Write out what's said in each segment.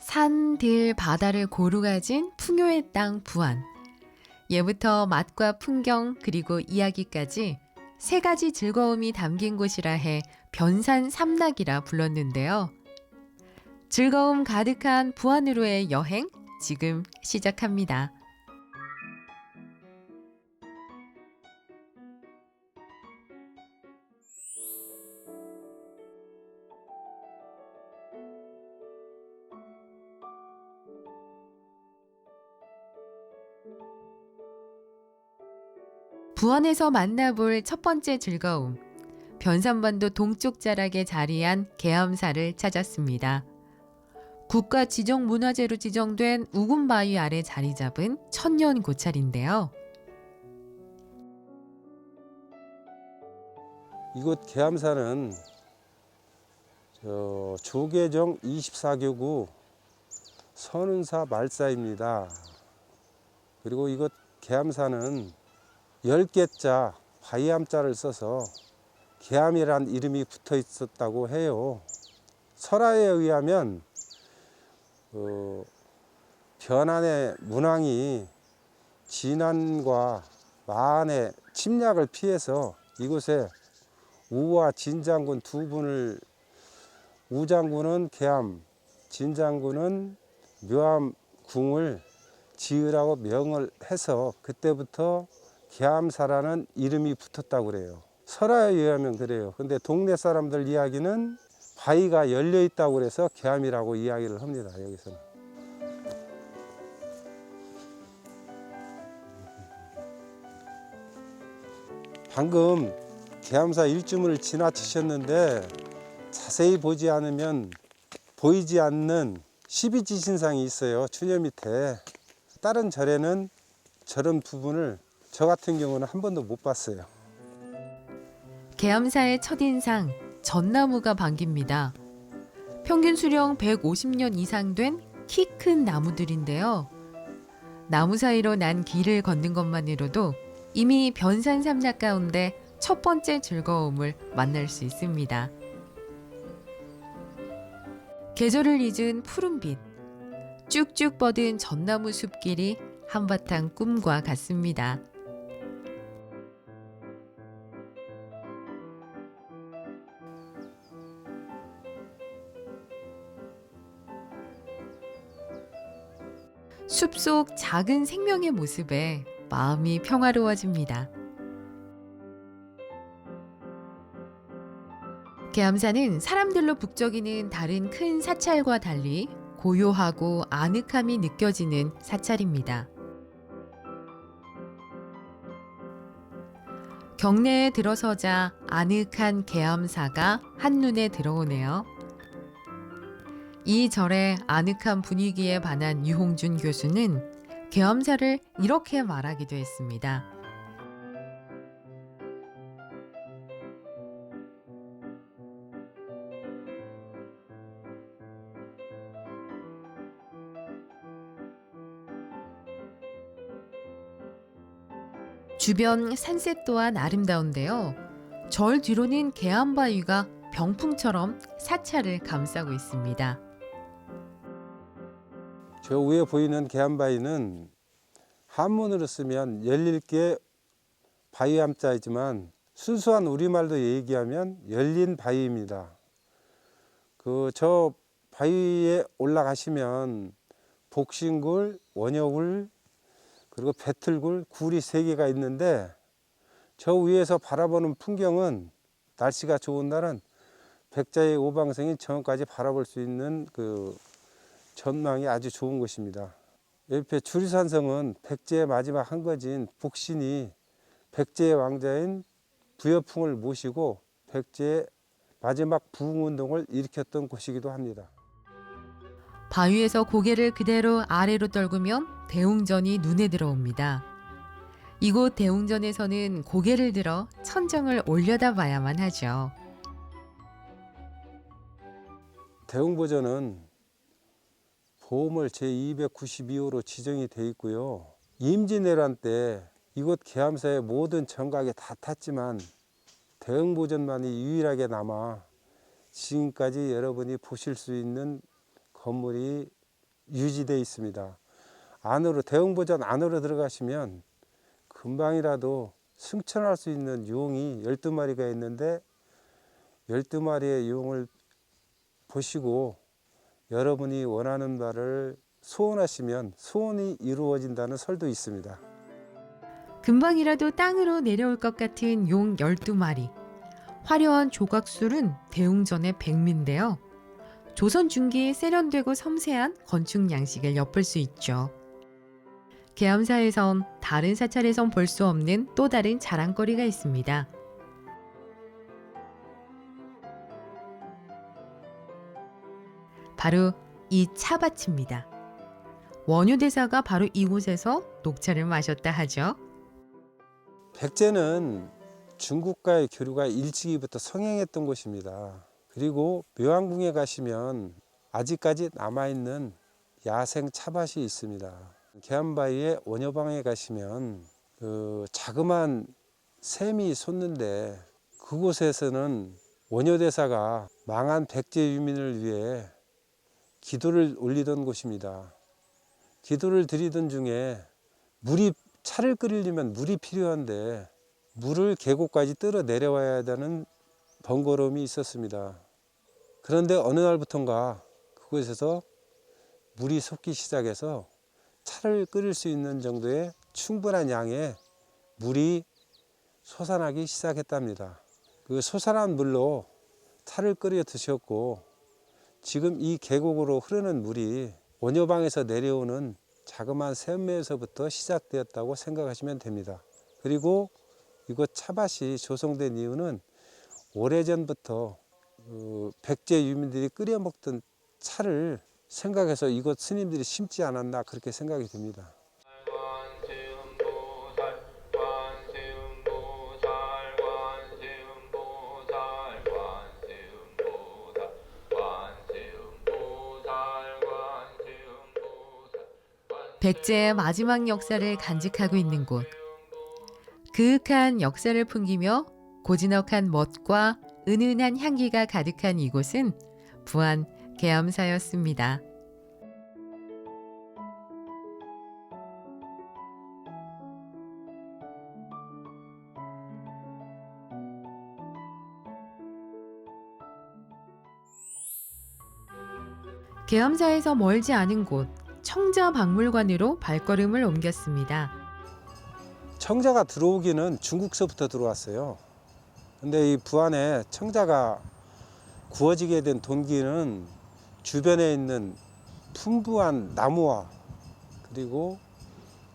산, 들, 바다를 고루 가진 풍요의 땅 부안. 예부터 맛과 풍경 그리고 이야기까지 세 가지 즐거움이 담긴 곳이라 해 변산 삼락이라 불렀는데요. 즐거움 가득한 부안으로의 여행 지금 시작합니다. 부안에서 만나볼 첫 번째 즐거움. 변산반도 동쪽 자락에 자리한 계암사를 찾았습니다. 국가 지정 문화재로 지정된 우금바위 아래 자리 잡은 천년 고찰인데요. 이곳 계암사는 저 조계정 24교구 선운사 말사입니다. 그리고 이곳 계암사는 10개자 바이암자를 써서 계암이란 이름이 붙어 있었다고 해요. 설화에 의하면 어, 변안의 문왕이 진안과 마안의 침략을 피해서 이곳에 우와 진장군 두 분을 우장군은 계암, 진장군은 묘암 궁을 지으라고 명을 해서 그때부터 계암사라는 이름이 붙었다고 그래요. 설화에 의하면 그래요. 근데 동네 사람들 이야기는 바위가 열려 있다고 그래서 계암이라고 이야기를 합니다. 여기서는. 방금 계암사 일주문을 지나치셨는데 자세히 보지 않으면 보이지 않는 십이지신상이 있어요. 추녀 밑에. 다른 절에는 저런 부분을 저 같은 경우는 한 번도 못 봤어요. 계암사의 첫인상 전나무가 반깁니다. 평균 수령 150년 이상 된 키 큰 나무들인데요. 나무 사이로 난 길을 걷는 것만으로도 이미 변산 삼락 가운데 첫 번째 즐거움을 만날 수 있습니다. 계절을 잊은 푸른빛, 쭉쭉 뻗은 전나무 숲길이 한바탕 꿈과 같습니다. 숲속 작은 생명의 모습에 마음이 평화로워집니다. 계암사는 사람들로 북적이는 다른 큰 사찰과 달리 고요하고 아늑함이 느껴지는 사찰입니다. 경내에 들어서자 아늑한 계암사가 한눈에 들어오네요. 이 절의 아늑한 분위기에 반한 유홍준 교수는 계엄사를 이렇게 말하기도 했습니다. 주변 산셋 또한 아름다운데요. 절 뒤로는 계암바위가 병풍처럼 사찰을 감싸고 있습니다. 저 위에 보이는 계암바위는 한문으로 쓰면 열릴 게 바위암자이지만 순수한 우리말로 얘기하면 열린 바위입니다. 그 저 바위에 올라가시면 복신굴, 원여굴, 그리고 배틀굴, 굴이 세 개가 있는데 저 위에서 바라보는 풍경은 날씨가 좋은 날은 백자의 오방생인 정까지 바라볼 수 있는 그 전망이 아주 좋은 곳입니다. 옆에 주리산성은 백제의 마지막 한 거진 복신이 백제의 왕자인 부여풍을 모시고 백제의 마지막 부흥운동을 일으켰던 곳이기도 합니다. 바위에서 고개를 그대로 아래로 떨구면 대웅전이 눈에 들어옵니다. 이곳 대웅전에서는 고개를 들어 천정을 올려다 봐야만 하죠. 대웅보전은 보물 제292호로 지정이 돼 있고요. 임진왜란 때 이곳 계암사의 모든 정각이 다 탔지만 대흥보전만이 유일하게 남아 지금까지 여러분이 보실 수 있는 건물이 유지되어 있습니다. 안으로 대웅보전 안으로 들어가시면 금방이라도 승천할 수 있는 용이 12마리가 있는데 12마리의 용을 보시고 여러분이 원하는 바를 소원하시면 소원이 이루어진다는 설도 있습니다. 금방이라도 땅으로 내려올 것 같은 용 12마리. 화려한 조각술은 대웅전의 백미인데요. 조선 중기에 세련되고 섬세한 건축 양식을 엿볼 수 있죠. 계암사에선 다른 사찰에선 볼 수 없는 또 다른 자랑거리가 있습니다. 바로 이 차밭입니다. 원효대사가 바로 이곳에서 녹차를 마셨다 하죠. 백제는 중국과의 교류가 일찍이부터 성행했던 곳입니다. 그리고 묘왕궁에 가시면 아직까지 남아있는 야생 차밭이 있습니다. 계암바위의 원효방에 가시면 그 자그마한 샘이 솟는데 그곳에서는 원효대사가 망한 백제 유민을 위해 기도를 올리던 곳입니다. 기도를 드리던 중에 물이 차를 끓이려면 물이 필요한데 물을 계곡까지 떨어 내려와야 되는 번거로움이 있었습니다. 그런데 어느 날부턴가 그곳에서 물이 솟기 시작해서 차를 끓일 수 있는 정도의 충분한 양의 물이 솟아나기 시작했답니다. 그 솟아난 물로 차를 끓여 드셨고 지금 이 계곡으로 흐르는 물이 원효방에서 내려오는 자그마한 샘매에서부터 시작되었다고 생각하시면 됩니다. 그리고 이곳 차밭이 조성된 이유는 오래전부터 그 백제 유민들이 끓여 먹던 차를 생각해서 이곳 스님들이 심지 않았나 그렇게 생각이 듭니다. 백제의 마지막 역사를 간직하고 있는 곳. 그윽한 역사를 풍기며 고즈넉한 멋과 은은한 향기가 가득한 이곳은 부안 계암사였습니다. 계암사에서 멀지 않은 곳 청자박물관으로 발걸음을 옮겼습니다. 청자가 들어오기는 중국서부터 들어왔어요. 근데 이 부안에 청자가 구워지게 된 동기는 주변에 있는 풍부한 나무와 그리고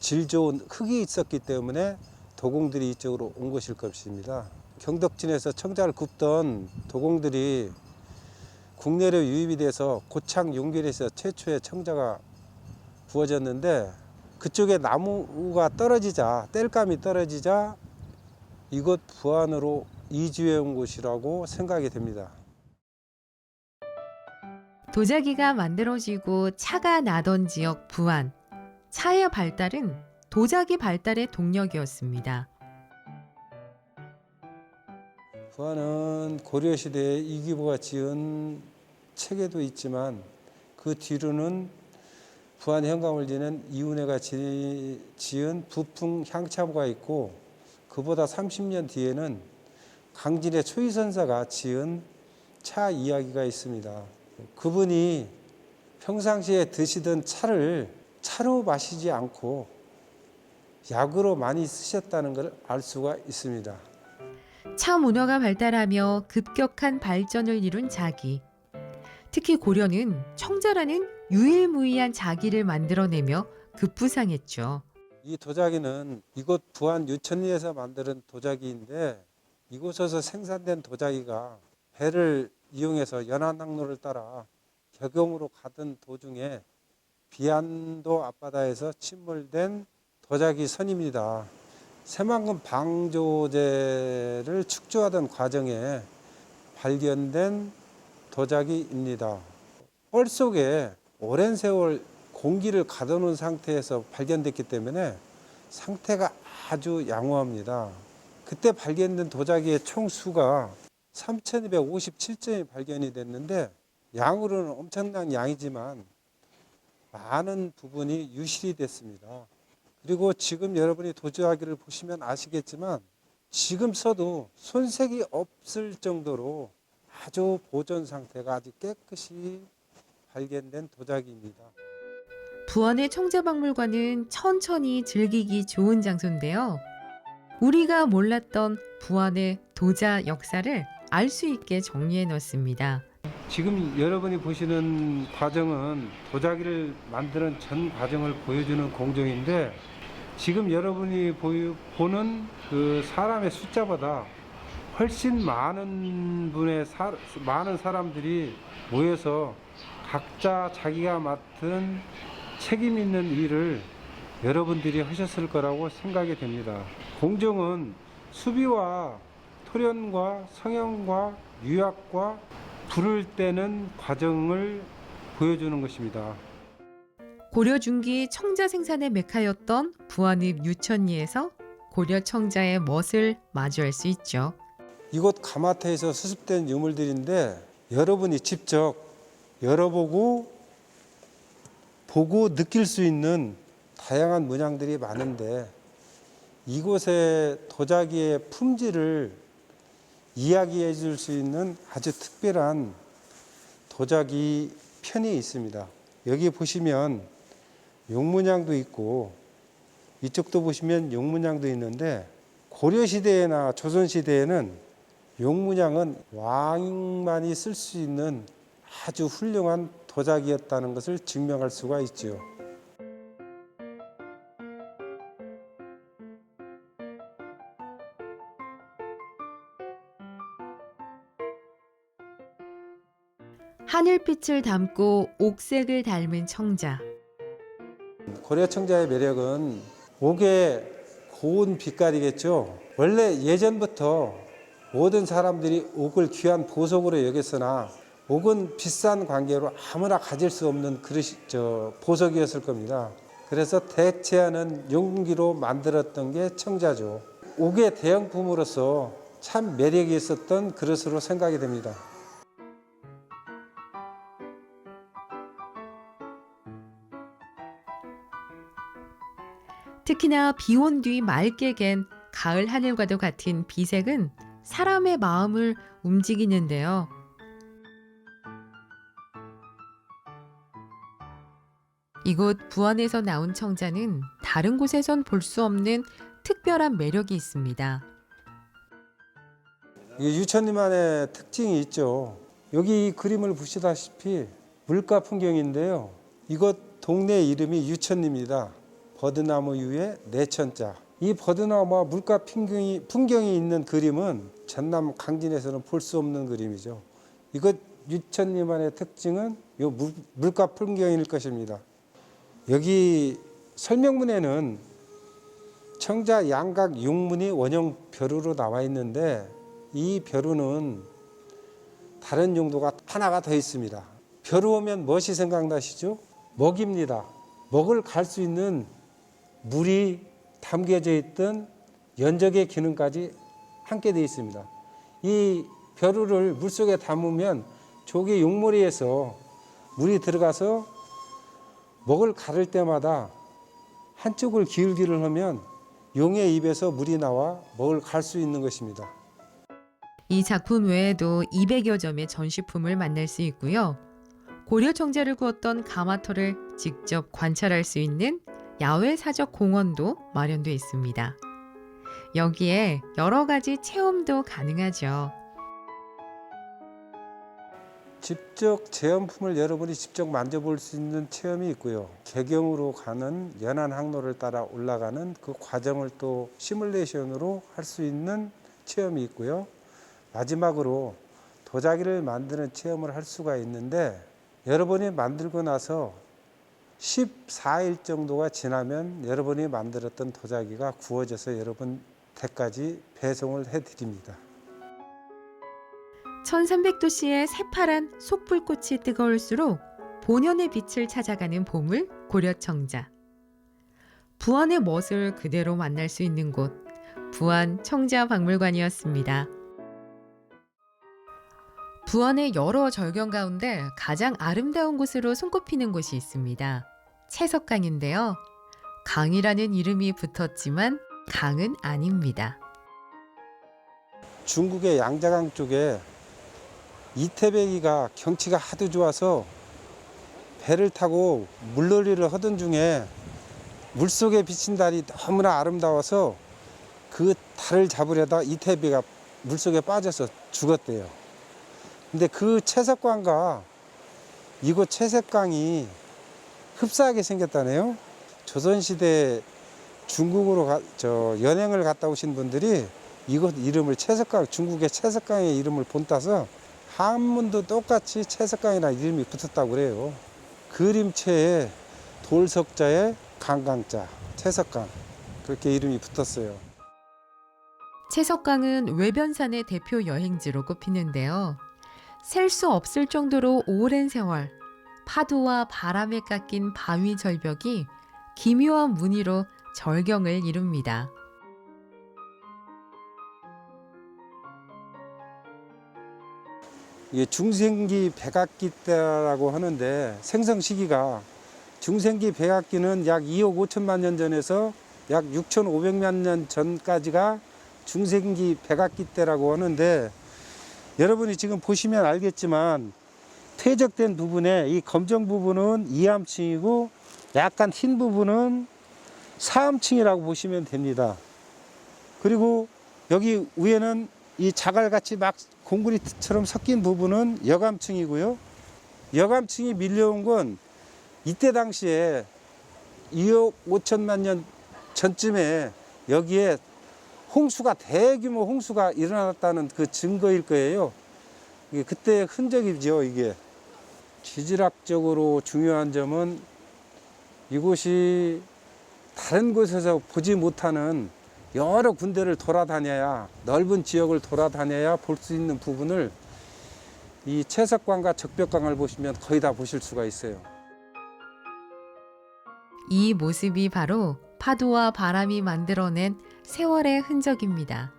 질 좋은 흙이 있었기 때문에 도공들이 이쪽으로 온 것일 것입니다. 경덕진에서 청자를 굽던 도공들이 국내로 유입이 돼서 고창 용결에서 최초의 청자가 구워졌는데 그쪽에 나무가 떨어지자 땔감이 떨어지자 이곳 부안으로 이주해 온 곳이라고 생각이 됩니다. 도자기가 만들어지고 차가 나던 지역 부안. 차의 발달은 도자기 발달의 동력이었습니다. 부안은 고려시대에 이기보가 지은 책에도 있지만 그 뒤로는 부안 현감을 지는 이운혜가 지- 지은 부풍 향차보가 있고 그보다 30년 뒤에는 강진의 초이선사가 지은 차 이야기가 있습니다. 그분이 평상시에 드시던 차를 차로 마시지 않고 약으로 많이 쓰셨다는 걸 알 수가 있습니다. 차 문화가 발달하며 급격한 발전을 이룬 자기. 특히 고려는 청자라는 유일무이한 자기를 만들어내며 급부상했죠. 이 도자기는 이곳 부안 유천리에서 만드는 도자기인데 이곳에서 생산된 도자기가 배를 이용해서 연안 항로를 따라 격용으로 가던 도중에 비안도 앞바다에서 침몰된 도자기 선입니다. 새만금 방조제를 축조하던 과정에 발견된 도자기입니다. 뻘 속에 오랜 세월 공기를 가둬놓은 상태에서 발견됐기 때문에 상태가 아주 양호합니다. 그때 발견된 도자기의 총 수가 3,257점이 발견이 됐는데 양으로는 엄청난 양이지만 많은 부분이 유실이 됐습니다. 그리고 지금 여러분이 도자기를 보시면 아시겠지만 지금 써도 손색이 없을 정도로 아주 보존 상태가 아주 깨끗이 발견된 도자기입니다. 부안의 청자박물관은 천천히 즐기기 좋은 장소인데요. 우리가 몰랐던 부안의 도자 역사를 알 수 있게 정리해 놓았습니다. 지금 여러분이 보시는 과정은 도자기를 만드는 전 과정을 보여주는 공정인데 지금 여러분이 보는 그 사람의 숫자보다 훨씬 많은 분의 사, 많은 사람들이 모여서 각자 자기가 맡은 책임 있는 일을 여러분들이 하셨을 거라고 생각이 됩니다. 공정은 수비와 토련과 성형과 유약과 불을 떼는 과정을 보여주는 것입니다. 고려 중기 청자 생산의 메카였던 부안읍 유천리에서 고려 청자의 멋을 마주할 수 있죠. 이곳 가마태에서 수습된 유물들인데 여러분이 직접 열어보고 보고 느낄 수 있는 다양한 문양들이 많은데 이곳의 도자기의 품질을 이야기해 줄 수 있는 아주 특별한 도자기 편이 있습니다. 여기 보시면 용문양도 있고 이쪽도 보시면 용문양도 있는데 고려 시대나 조선 시대에는 용문양은 왕만이 쓸 수 있는 아주 훌륭한 도자기였다는 것을 증명할 수가 있죠. 하늘빛을 담고 옥색을 닮은 청자. 고려 청자의 매력은 옥의 고운 빛깔이겠죠. 원래 예전부터 모든 사람들이 옥을 귀한 보석으로 여겼으나 옥은 비싼 관계로 아무나 가질 수 없는 그릇, 저, 보석이었을 겁니다. 그래서 대체하는 용기로 만들었던 게 청자죠. 옥의 대형품으로서 참 매력이 있었던 그릇으로 생각이 됩니다. 특히나 비온 뒤 맑게 갠 가을 하늘과도 같은 비색은 사람의 마음을 움직이는데요. 이곳 부안에서 나온 청자는 다른 곳에선 볼 수 없는 특별한 매력이 있습니다. 이게 유천리만의 특징이 있죠. 여기 이 그림을 보시다시피 물가 풍경인데요. 이곳 동네 이름이 유천리입니다. 버드나무 위에 내천자. 이 버드나무와 물가 풍경이, 풍경이 있는 그림은 전남 강진에서는 볼 수 없는 그림이죠. 이것 유천리만의 특징은 이 물가 풍경일 것입니다. 여기 설명문에는 청자 양각 육문이 원형 벼루로 나와 있는데 이 벼루는 다른 용도가 하나가 더 있습니다. 벼루 오면 무엇이 생각나시죠? 먹입니다. 먹을 갈 수 있는 물이 담겨져 있던 연적의 기능까지 함께 되어 있습니다. 이 벼루를 물속에 담으면 조개 용머리에서 물이 들어가서 먹을 가를 때마다 한쪽을 기울기를 하면 용의 입에서 물이 나와 먹을 갈 수 있는 것입니다. 이 작품 외에도 200여 점의 전시품을 만날 수 있고요. 고려 청자를 구웠던 가마터를 직접 관찰할 수 있는 야외 사적 공원도 마련되어 있습니다. 여기에 여러 가지 체험도 가능하죠. 직접 체험품을 여러분이 직접 만져볼 수 있는 체험이 있고요. 개경으로 가는 연안 항로를 따라 올라가는 그 과정을 또 시뮬레이션으로 할 수 있는 체험이 있고요. 마지막으로 도자기를 만드는 체험을 할 수가 있는데 여러분이 만들고 나서 14일 정도가 지나면 여러분이 만들었던 도자기가 구워져서 여러분 댁까지 배송을 해드립니다. 1300도씨의 새파란 속불꽃이 뜨거울수록 본연의 빛을 찾아가는 보물 고려청자. 부안의 멋을 그대로 만날 수 있는 곳 부안 청자 박물관이었습니다. 부안의 여러 절경 가운데 가장 아름다운 곳으로 손꼽히는 곳이 있습니다. 채석강인데요. 강이라는 이름이 붙었지만 강은 아닙니다. 중국의 양자강 쪽에 이태백이가 경치가 하도 좋아서 배를 타고 물놀이를 하던 중에 물속에 비친 달이 너무나 아름다워서 그 달을 잡으려다 이태백이가 물속에 빠져서 죽었대요. 근데 그 채석강과 이곳 채석강이 흡사하게 생겼다네요. 조선시대 중국으로 가, 저 연행을 갔다 오신 분들이 이곳 이름을 채석강 중국의 채석강의 이름을 본따서 한문도 똑같이 채석강이라는 이름이 붙었다고 그래요. 그림체에 돌석자에 강강자 채석강 그렇게 이름이 붙었어요. 채석강은 외변산의 대표 여행지로 꼽히는데요. 셀 수 없을 정도로 오랜 세월 파도와 바람에 깎인 바위 절벽이 기묘한 무늬로 절경을 이룹니다. 이게 중생기 백악기 때라고 하는데 생성 시기가 중생기 백악기는 약 2억 5천만 년 전에서 약 6,500만 년 전까지가 중생기 백악기 때라고 하는데 여러분이 지금 보시면 알겠지만 퇴적된 부분에 이 검정 부분은 이암층이고 약간 흰 부분은 사암층이라고 보시면 됩니다. 그리고 여기 위에는 이 자갈같이 막 공구리처럼 섞인 부분은 여감층이고요. 여감층이 밀려온 건 이때 당시에 2억 5천만 년 전쯤에 여기에 홍수가 대규모 홍수가 일어났다는 그 증거일 거예요. 그때 흔적이죠, 이게. 지질학적으로 중요한 점은 이곳이 다른 곳에서 보지 못하는 여러 군데를 돌아다녀야 넓은 지역을 돌아다녀야 볼 수 있는 부분을 이 채석강과 적벽강을 보시면 거의 다 보실 수가 있어요. 이 모습이 바로 파도와 바람이 만들어낸 세월의 흔적입니다.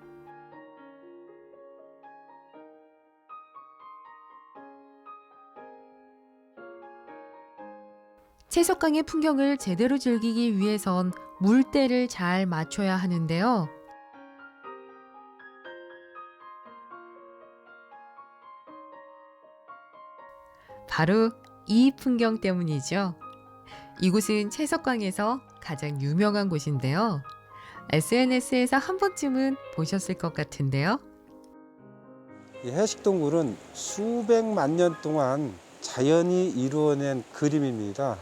채석강의 풍경을 제대로 즐기기 위해선 물때를 잘 맞춰야 하는데요. 바로 이 풍경 때문이죠. 이곳은 채석강에서 가장 유명한 곳인데요. SNS에서 한 번쯤은 보셨을 것 같은데요. 이 해식동굴은 수백만 년 동안 자연이 이루어낸 그림입니다.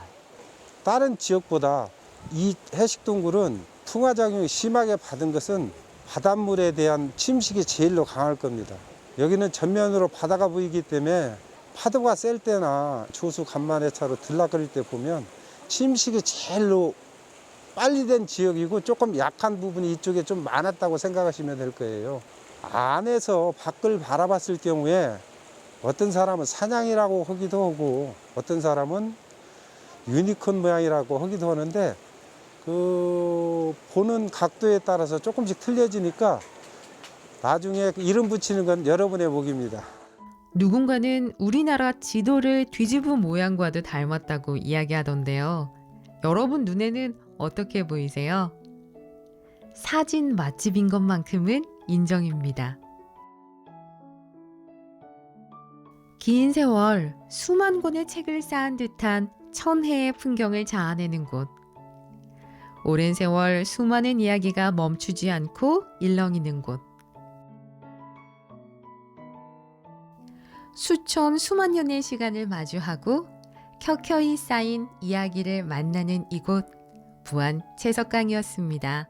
다른 지역보다 이 해식동굴은 풍화작용이 심하게 받은 것은 바닷물에 대한 침식이 제일로 강할 겁니다. 여기는 전면으로 바다가 보이기 때문에 파도가 셀 때나 조수 간만에 차로 들락거릴 때 보면 침식이 제일로 빨리 된 지역이고 조금 약한 부분이 이쪽에 좀 많았다고 생각하시면 될 거예요. 안에서 밖을 바라봤을 경우에 어떤 사람은 사냥이라고 하기도 하고 어떤 사람은 유니콘 모양이라고 하기도 하는데 그 보는 각도에 따라서 조금씩 틀려지니까 나중에 이름 붙이는 건 여러분의 몫입니다. 누군가는 우리나라 지도를 뒤집은 모양과도 닮았다고 이야기하던데요. 여러분 눈에는 어떻게 보이세요? 사진 맛집인 것만큼은 인정입니다. 긴 세월 수만 권의 책을 쌓은 듯한 천혜의 풍경을 자아내는 곳. 오랜 세월 수많은 이야기가 멈추지 않고 일렁이는 곳. 수천 수만 년의 시간을 마주하고 켜켜이 쌓인 이야기를 만나는 이곳 부안 채석강이었습니다.